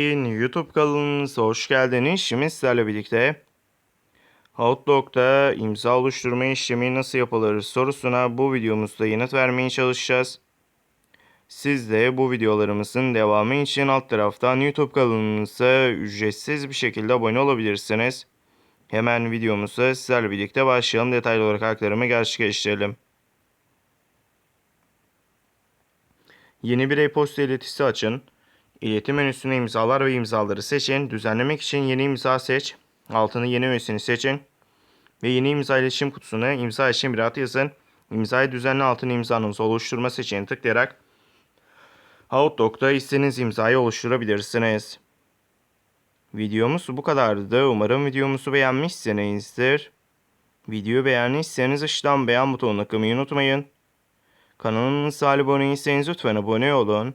YouTube kanalımıza hoş geldiniz. Şimdi sizlerle birlikte Outlook'ta imza oluşturma işlemi nasıl yapılır sorusuna bu videomuzda yanıt vermeye çalışacağız. Siz de bu videolarımızın devamı için alt taraftan YouTube kanalımıza ücretsiz bir şekilde abone olabilirsiniz. Hemen videomuza sizlerle birlikte başlayalım. Detaylı olarak aktarımı gerçekleştirelim. Yeni bir e-posta iletisi açın. İletim menüsüne imzalar ve imzaları seçin. Düzenlemek için yeni imza seç. Altını yeni üyesini seçin. Ve yeni imza iletişim kutusuna imza için bir ad yazın. İmzayı düzenle altını imzanızı oluşturma seçeneğini tıklayarak Outlook'ta istediğiniz imzayı oluşturabilirsiniz. Videomuz bu kadardı. Umarım videomuzu beğenmişsinizdir. Videoyu beğendiyseniz aşağıdan beğen butonuna tıklamayı unutmayın. Kanalımıza abone değilseniz lütfen abone olun.